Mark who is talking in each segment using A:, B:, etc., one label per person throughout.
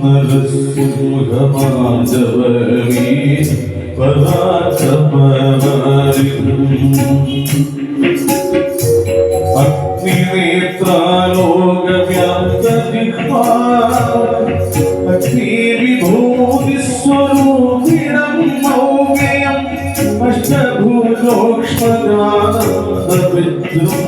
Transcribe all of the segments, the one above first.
A: നരസിംഹമാധവമേ
B: പദാസമാരിക്കും അഗ്നിനേത്രാലോകവ്യാപ്തദിഹാ അഗ്നിവിഭൂതിസ്വരൂപിണം മൗമയം അഷ്ടഭൂലോക്ഷ്മജാനവിദ്രുമ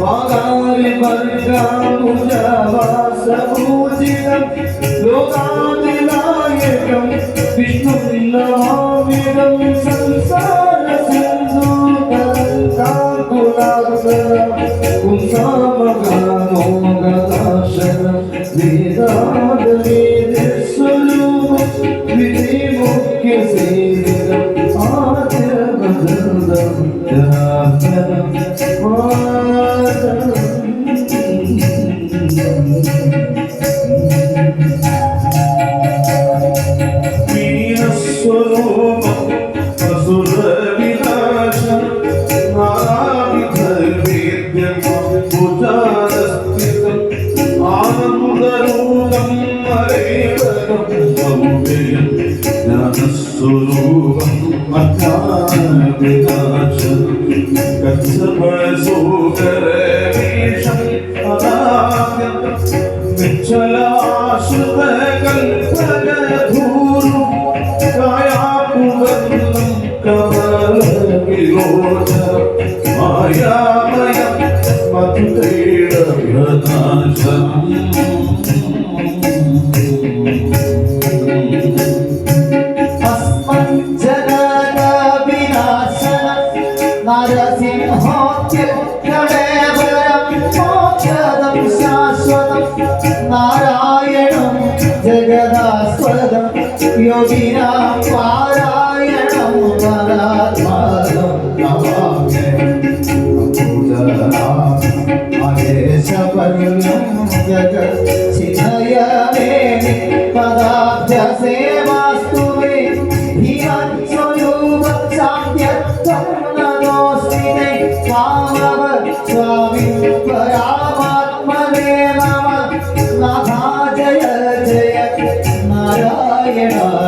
B: मङ्गालिमङ्गामुजवासपूजितं लोकादिनायकं विष्णुविल्लामिदं संसारसिन्धुकरङ्काकुलासनं पुंसामगानो गता मकान काश कच्छ बसो നരസിംഹോത്തിൽ ശാശ്വതം. നാരായണം ജഗദാസ്വതം യോഗിനാ स्वामीश्वरामात्मने नमः। जय
C: नारायण।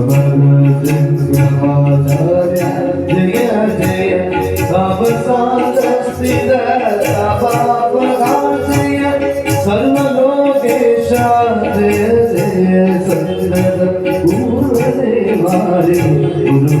C: Padre,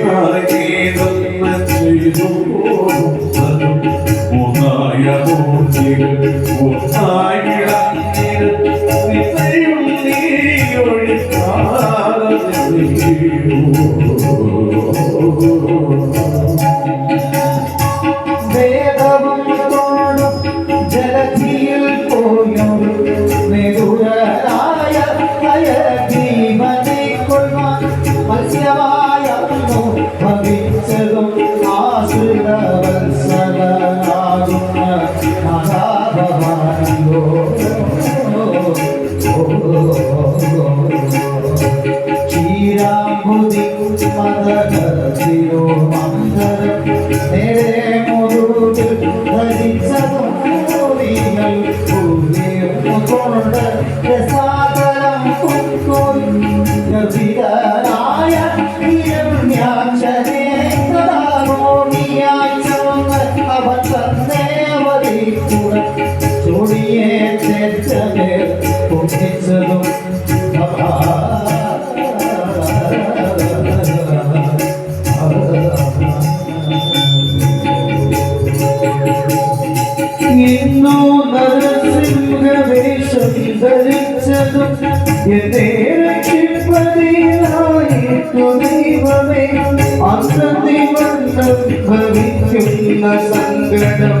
C: Senhor. പൊട്ടിച്ചതും ഇന്നോ നരസിംഹവേഷം ധരിച്ചതും എന്നെ രക്ഷിപ്പതിനായിട്ടു ദൈവമേ വണ്ണം ഭവിക്കുന്ന സങ്കടം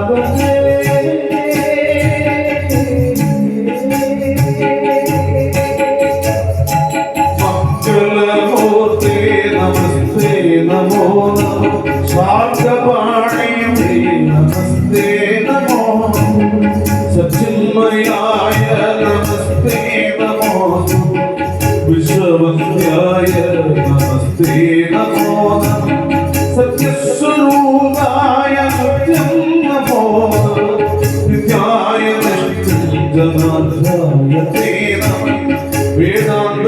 B: സച്ചിന്മയായ നമസ്തേ നമോ വിശ്വവന്ധ്യായ നമസ്തേ നമോ സത്യസ്വരൂപായ സത്യം നമോ നിത്യായ നിഷ്ഠജനാധ്യായ തേ നമഃ വേദാന്ത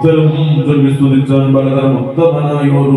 B: ഇത്തരം സ്തുതിച്ചാൻ പലതരം ഉത്തമനായ ഒരു